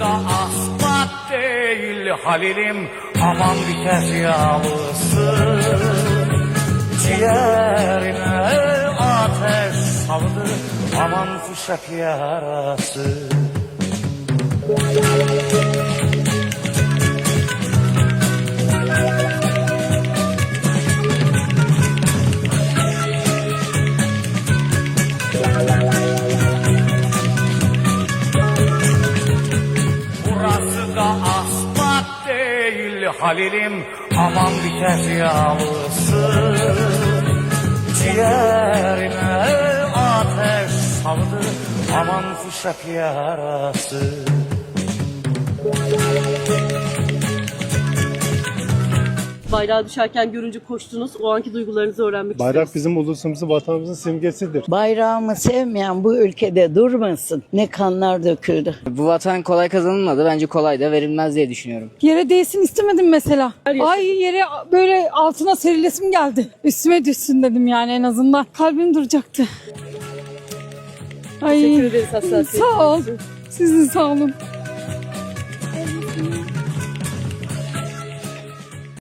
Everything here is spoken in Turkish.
da asfalt değil Halilim aman biter yağlısı Ciğerine ateş saldı aman fuşak yarası değil Halilim aman biter yağlısı Ciğerine ateş saldı aman fuşak yarası Bayrağı düşerken görünce koştunuz. O anki duygularınızı öğrenmek Bayrak istiyoruz. bizim ulusumuzun, vatanımızın simgesidir. Bayrağımı sevmeyen bu ülkede durmasın. Ne kanlar döküldü. Bu vatan kolay kazanılmadı. Bence kolay da verilmez diye düşünüyorum. Yere değsin istemedim mesela. Her Ay yere böyle altına serilesim geldi. Üstüme düşsün dedim yani en azından. Kalbim duracaktı. Teşekkür Ay ederiz hassasiyetiniz sağ ol. için. Sizin sağ olun.